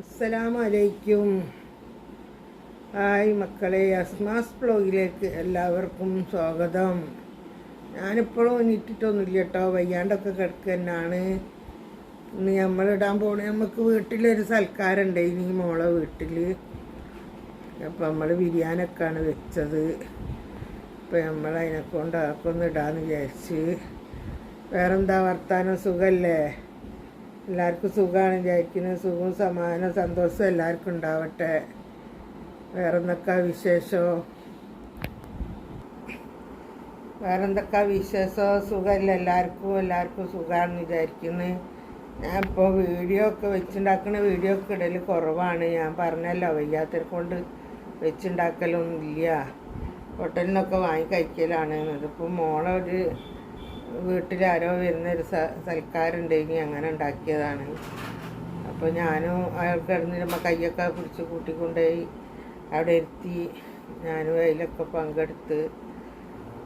അസ്സലാമു അലൈക്കും ഹായ് മക്കളെ അസ്മാസ് ബ്ലോഗിലേക്ക് എല്ലാവർക്കും സ്വാഗതം. ഞാനിപ്പോഴും എണീറ്റിട്ടൊന്നുമില്ല കേട്ടോ വയ്യാണ്ടൊക്കെ കിടക്കുക തന്നെയാണ് ഇന്ന് നമ്മളിടാൻ പോണേ നമുക്ക് വീട്ടിലൊരു സൽക്കാരുണ്ട് ഇനി മോളെ വീട്ടിൽ അപ്പം നമ്മൾ ബിരിയാണിയൊക്കെയാണ് വെച്ചത്. അപ്പം നമ്മൾ അതിനെ കൊണ്ട് അതൊക്കെ ഒന്ന് വിചാരിച്ച്. വേറെന്താ വർത്താനം? സുഖല്ലേ? എല്ലാവർക്കും സുഖമാണ് വിചാരിക്കുന്നത് സുഖവും സമാധാനം സന്തോഷവും എല്ലാവർക്കും ഉണ്ടാവട്ടെ. വേറെ എന്തൊക്കെ വിശേഷമോ വേറെന്തൊക്കെ വിശേഷമോ സുഖമില്ല? എല്ലാവർക്കും എല്ലാവർക്കും സുഖമാണെന്ന് വിചാരിക്കുന്നത് ഞാൻ ഇപ്പോൾ വീഡിയോ ഒക്കെ വെച്ചുണ്ടാക്കുന്ന വീഡിയോ ഒക്കെ ഇടൽ കുറവാണ്. ഞാൻ പറഞ്ഞല്ലോ വയ്യാത്തരെ കൊണ്ട് വെച്ചുണ്ടാക്കലൊന്നുമില്ല. ഹോട്ടലിൽ നിന്നൊക്കെ വാങ്ങി കഴിക്കലാണ്. ഇതിപ്പോൾ മോളെ ഒരു വീട്ടിൽ ആരോ വരുന്ന ഒരു സ സൽക്കാരുണ്ടെങ്കിൽ അങ്ങനെ ഉണ്ടാക്കിയതാണ്. അപ്പോൾ ഞാനും അയാൾ കിടന്നിരുമ്പോൾ കയ്യൊക്കെ പിടിച്ച് കൂട്ടിക്കൊണ്ടുപോയി അവിടെ ഇരുത്തി. ഞാനും അതിലൊക്കെ പങ്കെടുത്ത്.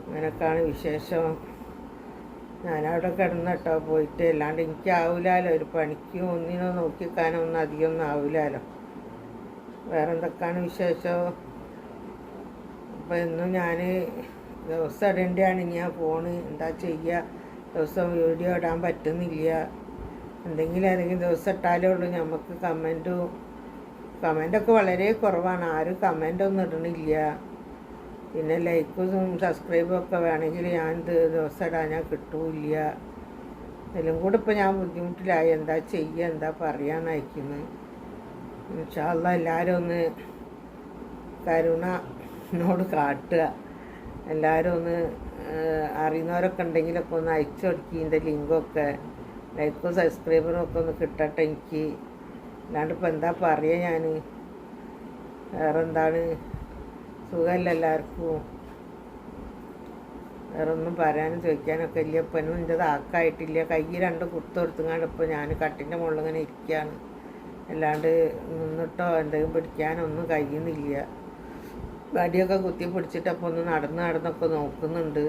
അങ്ങനെയൊക്കെയാണ് വിശേഷം. ഞാനവിടെ കിടന്ന് കേട്ടോ പോയിട്ട്. അല്ലാണ്ട് എനിക്കാവില്ലല്ലോ ഒരു പണിക്ക് ഒന്നിനോ നോക്കിക്കാനോ ഒന്നും അധികമൊന്നും ആവില്ലല്ലോ വേറെ എന്തൊക്കെയാണ് വിശേഷം? അപ്പോൾ ഇന്നും ഞാൻ ദിവസം ഇടേണ്ടതാണ് ഞാൻ ഫോണ്. എന്താ ചെയ്യുക ദിവസം വീഡിയോ ഇടാൻ പറ്റുന്നില്ല. എന്തെങ്കിലും ഏതെങ്കിലും ദിവസം ഇട്ടാലേ ഉള്ളൂ. നമുക്ക് കമന്റും കമന്റൊക്കെ വളരെ കുറവാണ്. ആരും കമന്റൊന്നും ഇടണില്ല. പിന്നെ ലൈക്കും സബ്സ്ക്രൈബും ഒക്കെ വേണമെങ്കിൽ ഞാൻ ഇത് ദിവസം ഇടാൻ ഞാൻ കിട്ടൂല ഇതിലും കൂടെ ഇപ്പോൾ ഞാൻ ബുദ്ധിമുട്ടിലായി. എന്താ ചെയ്യുക എന്താ പറയാനയക്കുന്നത് ഇൻഷാല്ല എല്ലാവരും ഒന്ന് കരുണ എന്നോട് കാട്ടുക. എല്ലാവരും ഒന്ന് അറിയുന്നവരൊക്കെ ഉണ്ടെങ്കിലൊക്കെ ഒന്ന് അയച്ചു കൊടുക്കി ഇതിന്റെ ലിങ്കൊക്കെ. ലൈക്കും സബ്സ്ക്രൈബറും ഒക്കെ ഒന്ന് കിട്ടട്ടെ എനിക്ക്. അല്ലാണ്ട് ഇപ്പം എന്താ പറയുക ഞാൻ വേറെ എന്താണ് സുഖമല്ല എല്ലാവർക്കും. വേറെ ഒന്നും പറയാനും ചോദിക്കാനൊക്കെ ഇല്ല. ഇപ്പം ഒന്നും എന്റെ താക്കായിട്ടില്ല. കൈ രണ്ട് കുത്തു കൊടുത്തുങ്ങാണ്ട് ഇപ്പോൾ ഞാൻ കട്ടിന്റെ മുകളിൽ ഇങ്ങനെ ഇരിക്കുകയാണ് അല്ലാണ്ട് നിന്നിട്ടോ എന്തെങ്കിലും പിടിക്കാനൊന്നും കഴിയുന്നില്ല. വടിയൊക്കെ കുത്തി പിടിച്ചിട്ട് അപ്പോൾ ഒന്ന് നടന്ന് നടന്നൊക്കെ നോക്കുന്നുണ്ട്.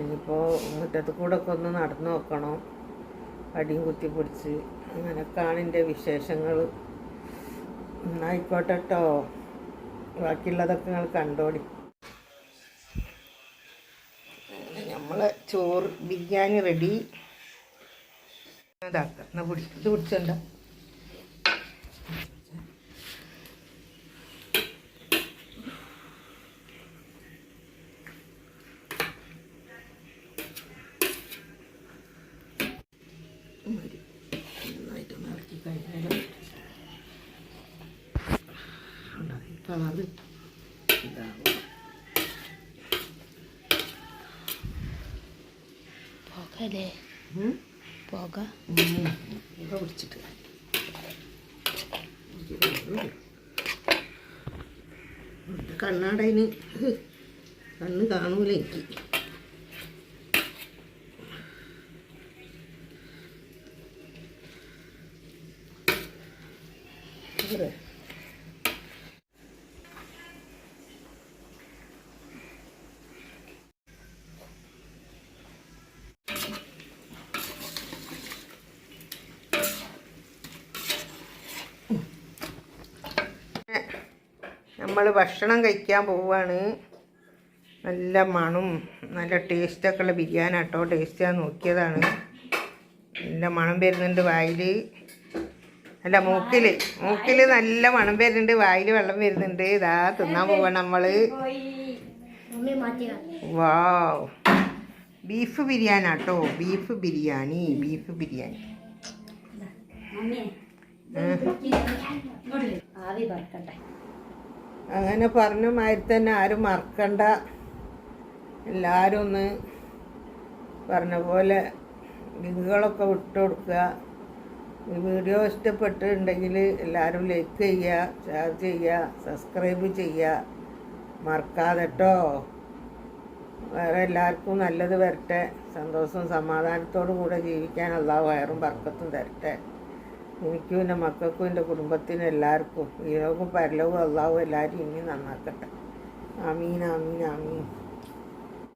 ഇനിയിപ്പോൾ മുറ്റത്ത് കൂടെ ഒക്കെ ഒന്ന് നടന്നു നോക്കണം. വടിയും കുത്തി പിടിച്ച്. അങ്ങനെയൊക്കെയാണ് എന്റെ വിശേഷങ്ങൾ എന്നായിക്കോട്ടെ കേട്ടോ ബാക്കിയുള്ളതൊക്കെ നിങ്ങൾ കണ്ടോടി നമ്മളെ ചോറ് ബിരിയാണി റെഡി. ഇതാക്കാം. എന്നാൽ പിടി ഇത് പിടിച്ചണ്ട കളറ്. ഇതാവും പോകല്ലേ പോക. ഇവ പിടിച്ചിട്ട് കണ്ണാടയിന് കണ്ണ് കാണൂല എനിക്ക്. ഇവിടെ. നമ്മൾ ഭക്ഷണം കഴിക്കാൻ പോവുകയാണ് നല്ല മണും നല്ല ടേസ്റ്റൊക്കെ ഉള്ള ബിരിയാണി കേട്ടോ ടേസ്റ്റ് ഞാൻ നോക്കിയതാണ്. നല്ല മണം വരുന്നുണ്ട് വായിൽ അല്ല മൂക്കിൽ മൂക്കിൽ നല്ല മണം വരുന്നുണ്ട് വായിൽ വെള്ളം വരുന്നുണ്ട്. ഇതാ തിന്നാൻ പോവാണ് നമ്മൾ വാ ബീഫ് ബിരിയാണി കേട്ടോ ബീഫ് ബിരിയാണി ബീഫ് ബിരിയാണി. ആവി പറക്കട്ടെ. അങ്ങനെ പറഞ്ഞ മാതിരി തന്നെ ആരും മറക്കണ്ട. എല്ലാവരും ഒന്ന് പറഞ്ഞ പോലെ ലിങ്കുകളൊക്കെ വിട്ടു കൊടുക്കുക. ഈ വീഡിയോ ഇഷ്ടപ്പെട്ടിട്ടുണ്ടെങ്കിൽ എല്ലാവരും ലൈക്ക് ചെയ്യുക ഷെയർ ചെയ്യുക സബ്സ്ക്രൈബ് ചെയ്യുക. മറക്കാതെ കേട്ടോ വേറെ എല്ലാവർക്കും നല്ലത് വരട്ടെ. സന്തോഷവും സമാധാനത്തോടു കൂടെ ജീവിക്കാൻ അള്ളാഹു വയറും ബർക്കത്തും തരട്ടെ. എനിക്കും എന്റെ മക്കൾക്കും എന്റെ കുടുംബത്തിനും എല്ലാവർക്കും. ഈ ലോകവും പരലോകവും അള്ളാഹു എല്ലാവരും ഇനി നന്നാക്കട്ടെ. ആമീൻ ആമീൻ ആമീൻ.